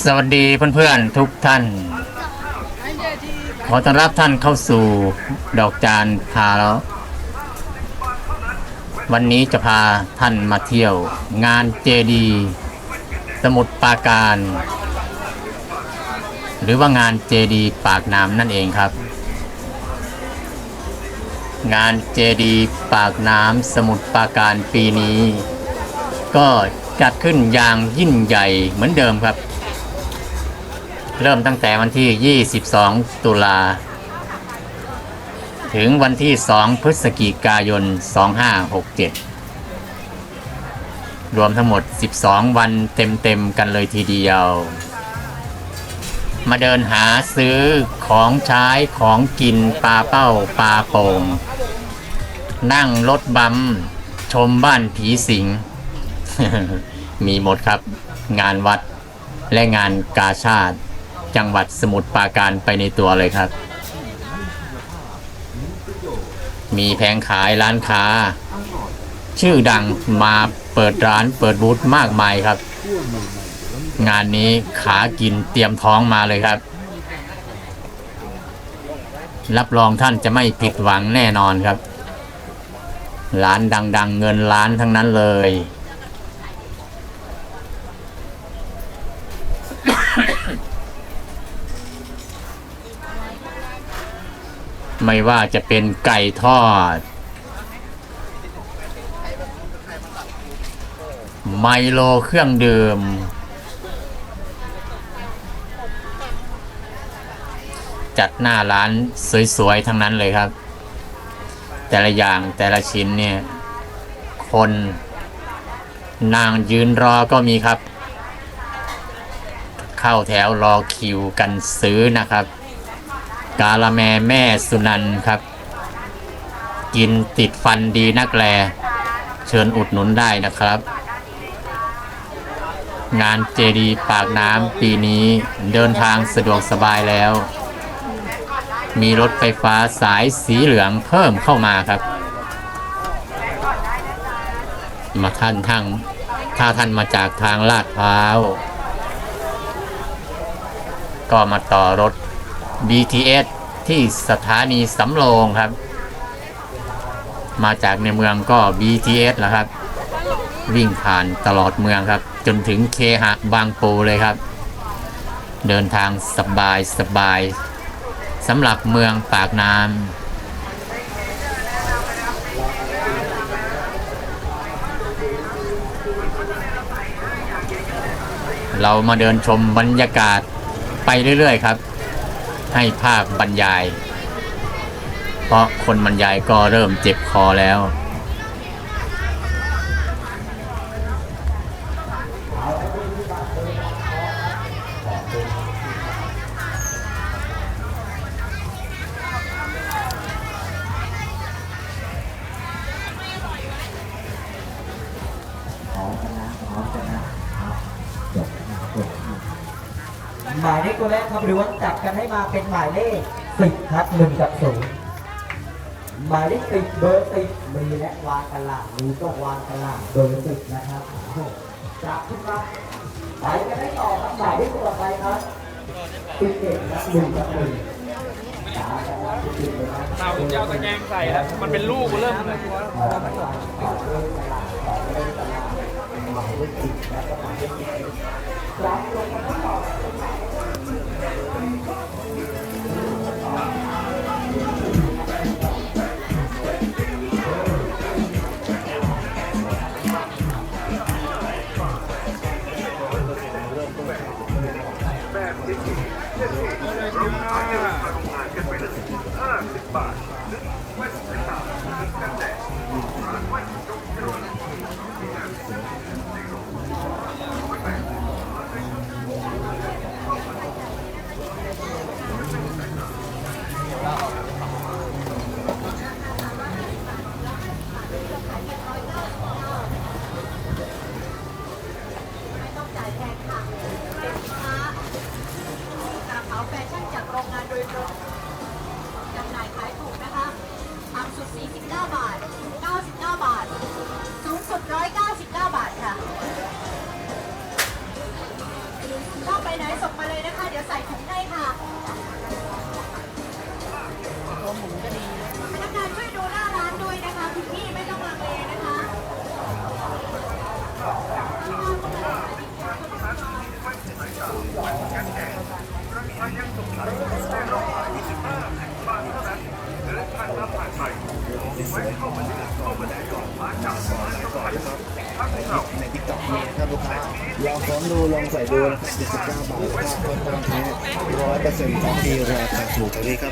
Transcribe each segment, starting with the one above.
สวัสดีเพื่อนๆทุกท่าน ขอต้อนรับท่านเข้าสู่ดอกจานพาแล้ว วันนี้จะพาท่านมาเที่ยว งานเจดีสมุทรปราการ หรือว่างานเจดีปากน้ำนั่นเองครับ งานเจดีปากน้ำสมุทรปราการปีนี้ ก็จัดขึ้นอย่างยิ่งใหญ่เหมือนเดิมครับ เริ่มตั้งแต่วันที่ 22 ตุลา ถึงวันที่ 2 พฤศจิกายน 2567 รวมทั้งหมด 12 วันเต็มๆกันเลยทีเดียว มาเดินหาซื้อของใช้ของกินปลาเป้าปลาโป่งนั่งรถบัมชมบ้านผีสิง มีหมดครับ งานวัดและงานกาชาติ จังหวัดสมุทรปราการไปในตัวเลยครับ มีแผงขายร้านค้า ชื่อดังมาเปิดร้านเปิดบูธมากมายครับ งานนี้ขากินเตรียมท้องมาเลยครับ รับรองท่านจะไม่ผิดหวังแน่นอนครับ ร้านดัง ๆ เงินล้านทั้งนั้นเลย ไม่ว่าจะเป็นไก่ทอด ไมโลเครื่องดื่ม จัดหน้าร้านสวยๆ ทั้งนั้นเลยครับ แต่ละอย่างแต่ละชิ้นเนี่ย คนนางยืนรอก็มีครับ เข้าแถวรอคิวกันซื้อนะครับ กาละแมแม่สุนันครับ กินติดฟันดีนักแล เชิญอุดหนุนได้นะครับ งานเจดีปากน้ำปีนี้เดินทางสะดวกสบายแล้ว มีรถไฟฟ้าสายสีเหลืองเพิ่มเข้ามาครับ มาท่านทางถ้าท่านมาจากทางลาดพร้าว ก็มาต่อรถ BTS ที่สถานีสำโรงครับ มาจากในเมืองก็ BTS แล้วครับ วิ่งผ่านตลอดเมืองครับ จนถึงเคหะบางปูเลยครับ เดินทางสบายสบายสำหรับเมืองปากน้ำเรามาเดินชมบรรยากาศไปเรื่อย ๆ ครับ ให้ภาคบรรยาย เพราะคนบรรยายก็เริ่มเจ็บคอแล้ว หมายเลขตัวแรกครับหรือว่าจับกันให้มาเป็นหมายเลขสิบครับหนึ่งกับศูนย์หมายเลขสิบเบอร์สิบมีและวางกันหลังมีก็วางกันหลังเบอร์สิบนะครับจับขึ้นมาไปกันให้ต่อครับหมายเลขตัวต่อไปครับสิบเอ็ดครับหนึ่งกับหนึ่งสามกับหนึ่งสิบเราผมจะเอาตะแกรงใส่แล้วมันเป็นลูกเริ่มเลยหมา Yeah. สวยในทิกตอกมีนะครับลูกค้าลองซ้อมดูลองใส่ดูนะครับ79บาทค่าค่อนข้างแท้ร้อยเปอร์เซ็นต์ของดีราคาถูกแบบนี้ครั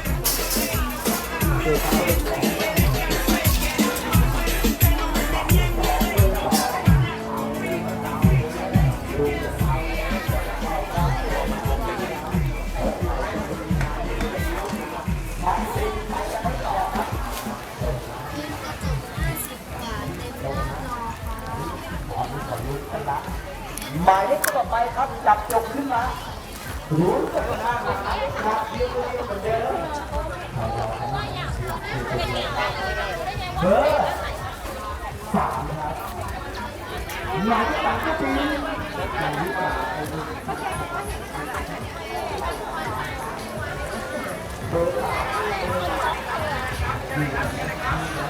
บ มายเลขต่อไปครับจับจกขึ้นมารู้จักหน้ามาครับเรียกเรียกเหมือนเดิมเบอร์สามครับหมายเลขสามก็คือหมายเลขสามเบอร์สาม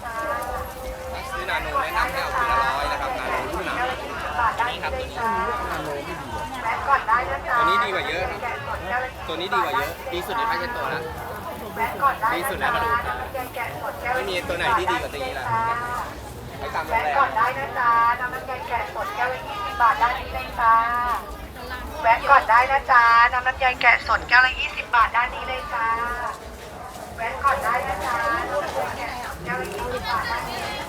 ซื้อนาโนแนะนำให้เอาทีละร้อยนะครับนาโนรุ่นหนานี่ครับตัว นี้ดีกว่าเยอะครับตัวนี้ดีกว่าเยอะ ดีสุดในภาคเชนตัวแล้วดีสุดแล้วมาดูไม่มีตัวไหนที่ดีกว่าตัวนี้แล้วไปตามโรงแรมก่อนได้นะจ๊ะน้ำน้ำแกงแกะสดแก้วละ20บาทด้านนี้เลยจ้าแวะก่อนได้นะจ๊ะน้ำน้ำแกงแกะสดแก้วละ20บาทด้านนี้เลยจ้าแวะก่อนได้นะจ๊ะน้ำน้ำแกงแกะสดแก้วละ20บาทด้านนี้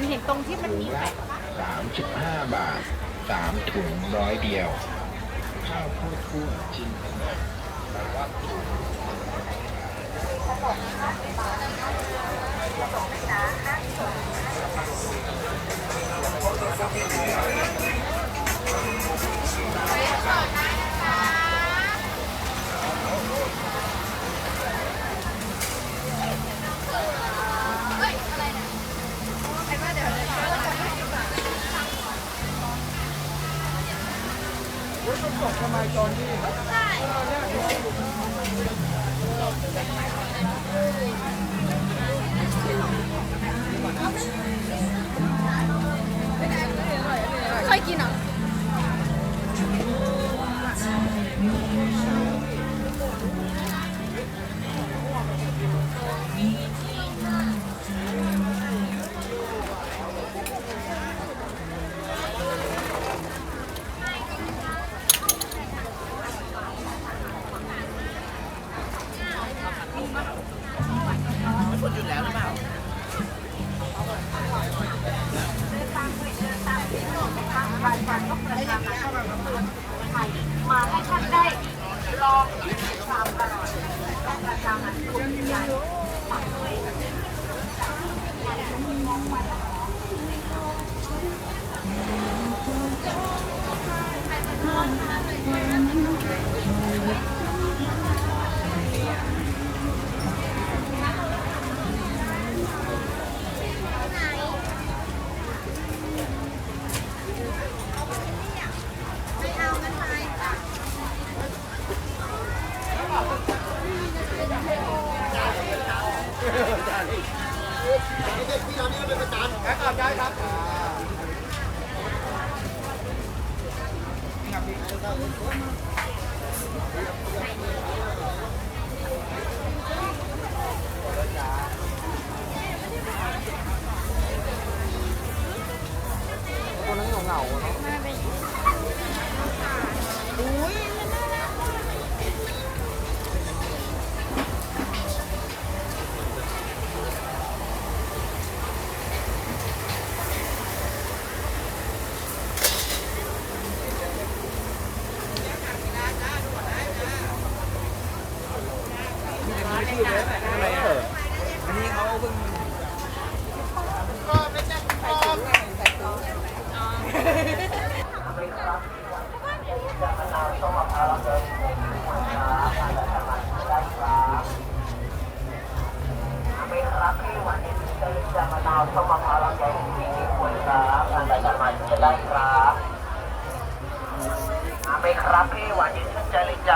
นเห็นตรงที่มันมีแปะ สามสิบห้าบาทสามถุงร้อยเดียว ไม่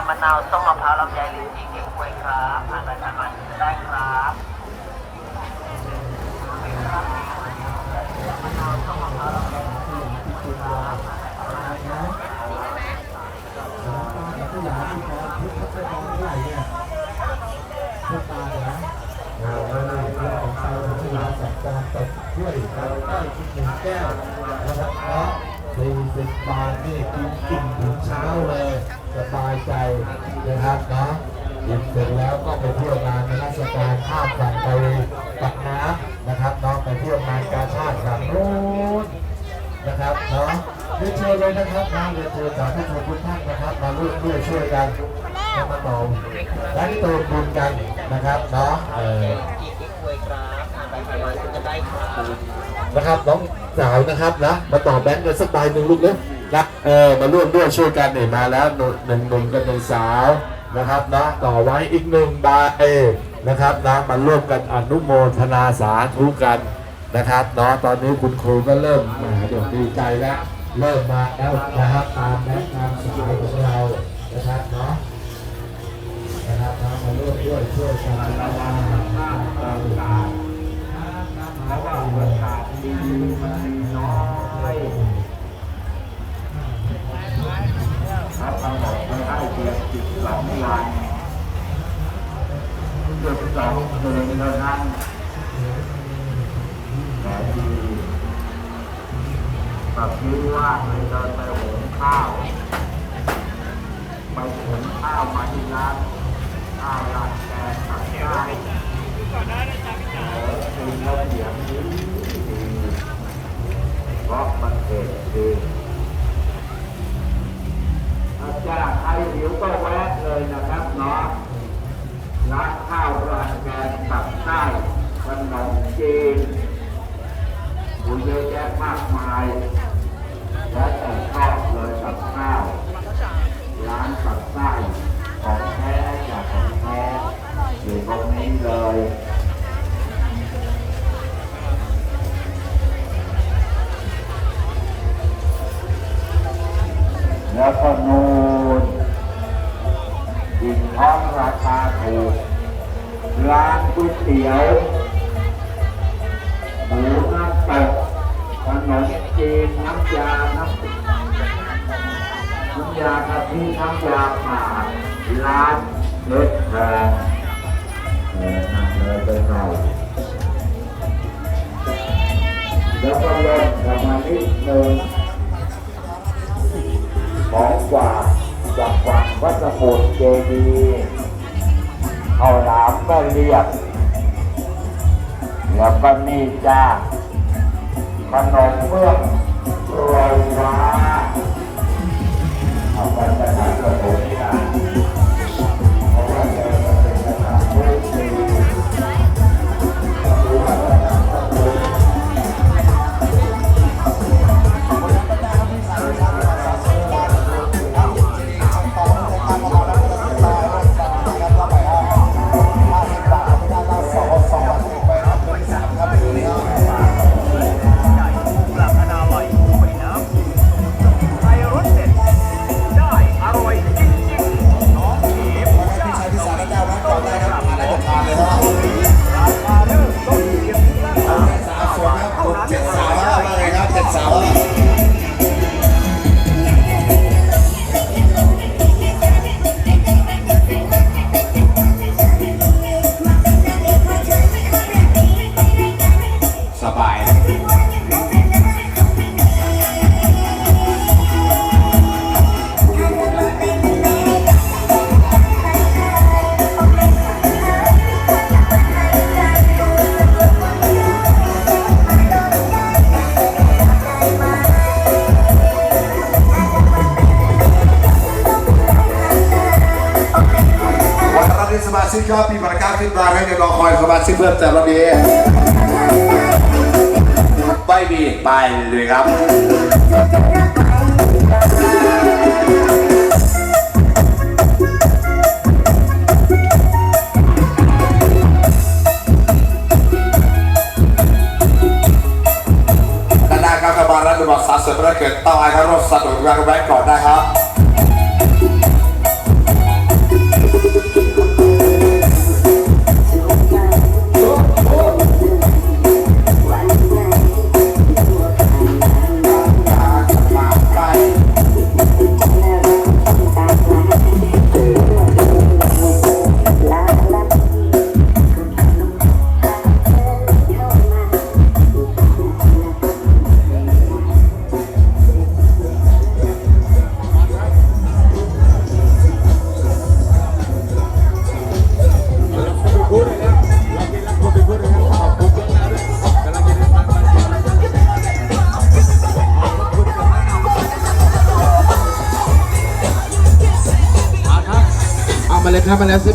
มะนาวส้มมะพร้าวลำไยลิ้นจี่เก๊กฮวยครับอันใดจะมาจะได้ครับไม่ครับพี่วันนี้ฉันจะลิจะมะนาวส้มมะพร้าวลำไยลิ้นจี่เก๊กฮวยครับอะมาได้ครับผู้หลานที่พอพุทธไปมองเท่าไหร่เนี่ยตาเนี่ยนะโอ้โหเรื่องของไปผู้หลานสักการตกด้วยเราได้คิดหนึ่งแก้วนะครับเนาะสี่สิบบาทนี่กินกินถึงเช้าเลย สบายใจนะครับเนาะกินเสร็จแล้วก็ไปเที่ยวงานในราชการข้ามฝั่งไปปักน้ำนะครับเนาะไปเที่ยวงานการชาติฝั่งโน้นนะครับเนาะเรียนเชิญเลยนะครับนะเรียนเชิญสาธุชนทุกท่านนะครับมาร่วมด้วยช่วยกันมาต่อและที่ตัวบุญกันนะครับเนาะเออจีกิ๊กควยครับอันะครับนะครับน้องสาวนะครับนะมาต่อแบงค์กันสักใบหนึ่งลูกเนาะ นะเออมาร่วมด้วยช่วยกันเนี่ยมาแล้วหนึ่งหนุ่มกับหนึ่งสาวนะครับนะต่อไว้อีกหนึ่งใบนะครับนะมาร่วมกันอนุโมทนาสาธุกันนะครับเนาะตอนนี้คุณครูก็เริ่มมาเดี๋ยวดีใจแล้วเริ่มมาแล้วนะครับตามแนะนำสายของเรานะครับเนาะนะครับมามาร่วมด้วยช่วยกันระวังต่างๆแล้วว่าประกาศดีมันน้อย รับกำหนดไม่ให้เพียงสิบสองวันสิบสองคืนเท่านั้นแต่ดีแบบคิดว่าเลยเดินไปหุงข้าวไปหุงข้าวมาที่ร้านข้าวราดแกงตักได้กินแล้เสียงดีเพราะมันเผ็ดดีถ้า จะใครหิวก็แวะเลยนะครับเนาะร้านข้าวราดแกงตักได้ขนมจีนโอ้เยอะแยะมากมาย และแต่ชอบเลยกับข้าวร้านปักใต้ของแท้จากของแท้อยู่ตรงนี้เลย แล้วก็นูนกินท้องราคาถูกร้านก๋วยเตี๋ยวหมูน้ำตกขนมจีนน้ำยาน้ำน้ำยากะทิน้ำยาผ่าร้านเล็กแพงเออนั่งเลยไปหน่อยแล้วก็ลงประมาณนิดนึง ของกว่าจากฝั่งวัดสมุทรเจดีย์เอาหลามก็เรียบ แล้วก็นี่จ้าขนมเบื้องโรยฟ้าเอาไปจะทานกระโดดนี่น ชิกเพิ่มเติมรอบนี้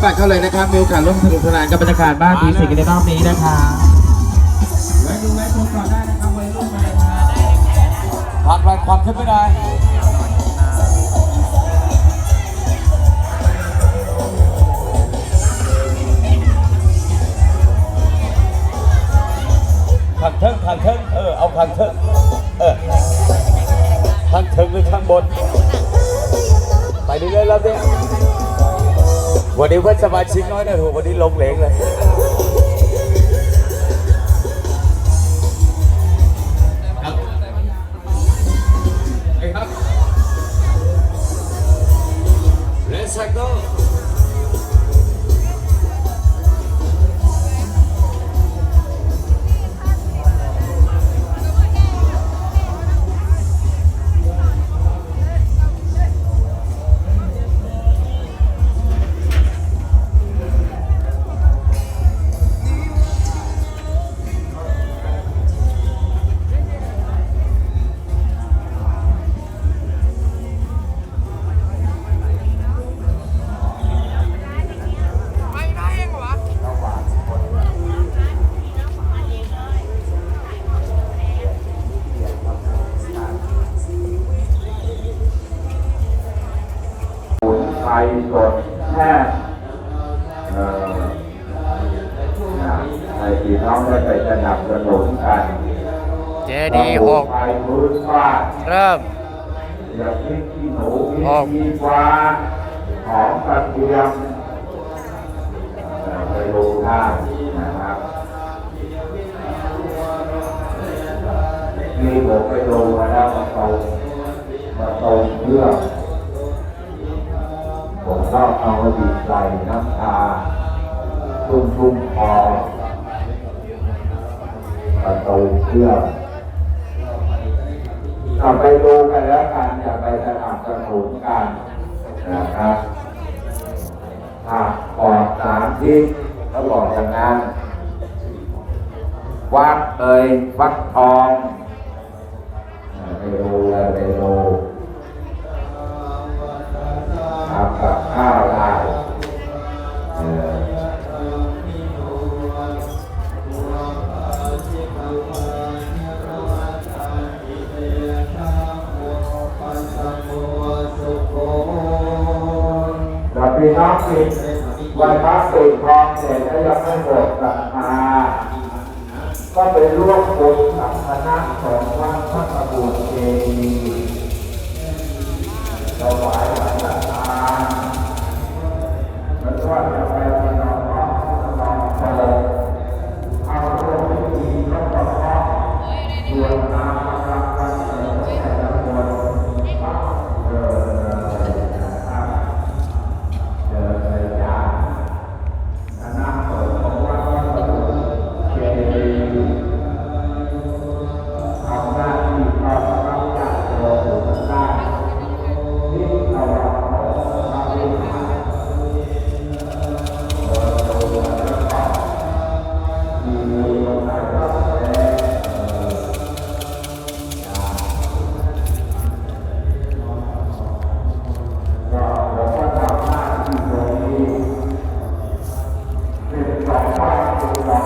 บมาแล้วซื้อบัตรเข้าเลยนะครับมีโอกาสร่วมสนุกสนานกับบรรยากาศบ้านดีสิ่งในรอบนี้นะครับแวะดูแวะชมก่อนได้นะครับวัยรุ่นมาเลยครับผ่านไปความขึ้นไม่ได้ทางเทิงทางเทิงเออเอาทางเทิงเออทางเทิงหรือทางบนไปเรื่อยๆแล้วเนี่ย วันนี้เพื่อนสมาชิกน้อยนะโหวันนี้ลงเหลงเลย ชุ่มชุ่มๆคอประตูเครื่องเอาไปดูกันแล้วกันอย่าไปสนับสนุนกันนะครับผักปลอดสารพิษเขาบอกอย่างนั้น วัดเอ่ยฟักทองไปดูเลยไปดูทำกับข้าว น้องปิดวันพระปิดทองเสร็จแล้วยังไม่หมดราคาก็ไปร่วมบุญกับคณะของวัดพระประบูรเจดีย์ถวาย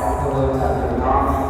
เป็นสอ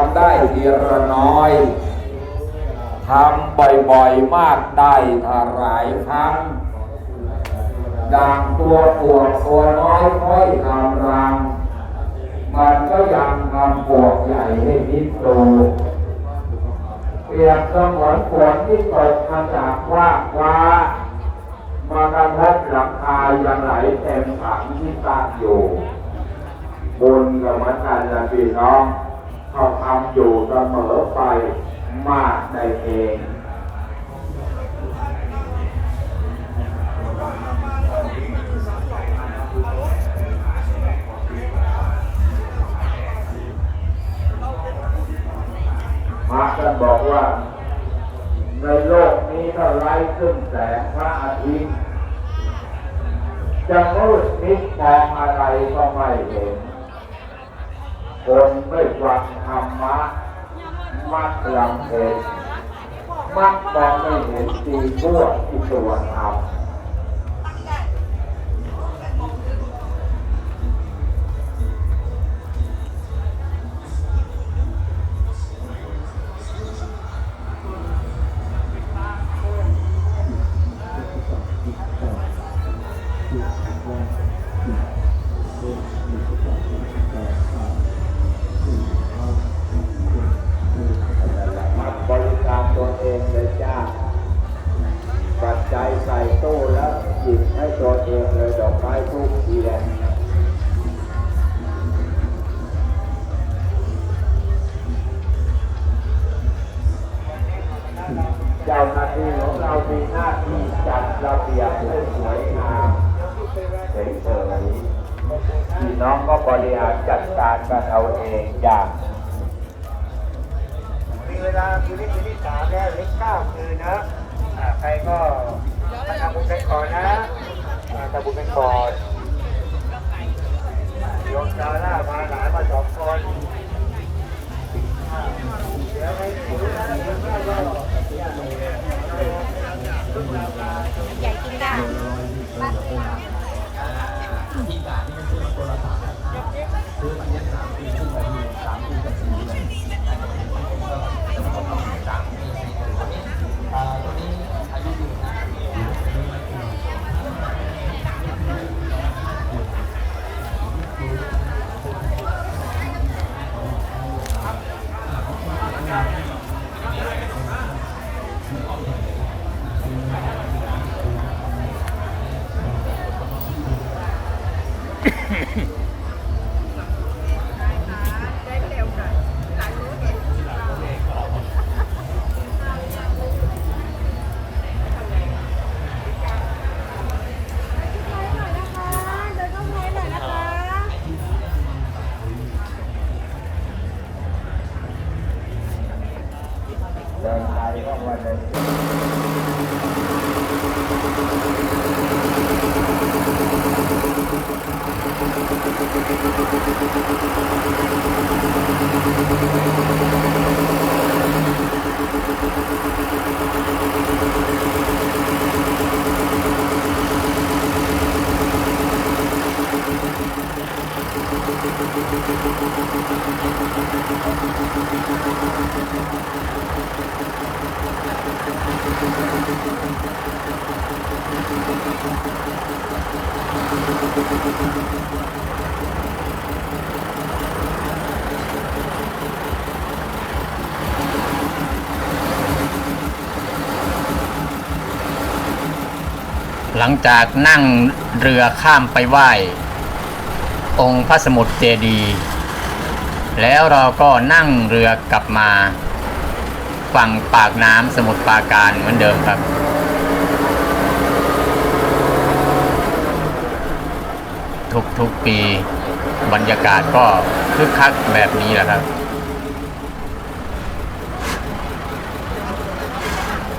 ำได้ทีละน้อยทำบ่อยๆมากได้ถ้าหลายครั้งดังตัวปวดตัวน้อยค่อยทำรัง มันก็ยังทำปวกใหญ่ให้นิดดูเปรียบเสมือนฝนที่ตกมาจากว่าฟ้ามากระทบหลังคายังไหลเต็มถังที่ตั้งอยู่บุญกับมันกันนะพี่น้อง เขาทำอยู่เสมอไปมากได้เองมากันบอกว่า ในโลกนี้ถ้าไร้ขึ้นแสงพระอาทิตย์จะมืดมิดมองอะไรก็ไม่เห็น คนไม่ฟังธรรมะมักลำเพนมักมองไม่เห็นดีตัวที่ตัวทำ งจากนั่งเรือข้ามไปไหว้ องค์พระสมุทรเจดีย์แล้วเราก็นั่งเรือกลับมาฝั่งปากน้ำสมุทรปราการเหมือนเดิมครับ ทุกๆปีบรรยากาศก็คึกคักแบบนี้แหละครับ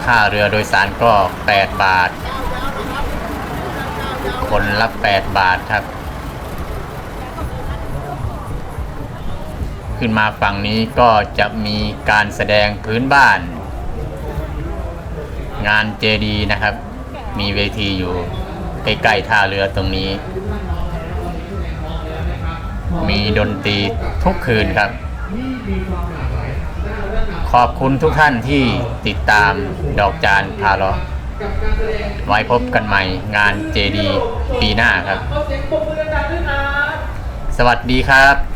ค่าเรือโดยสารก็ 8 บาท คนละ 8 บาทครับ ขึ้นมาฝั่งนี้ก็จะมีการแสดงพื้นบ้าน งานเจดีนะครับ มีเวทีอยู่ใกล้ๆท่าเรือตรงนี้ มีดนตรีทุกคืนครับ ขอบคุณทุกท่านที่ติดตามดอกจานพาลาะ ไว้พบกันใหม่งานเจดีปีหน้าครับ สวัสดีครับ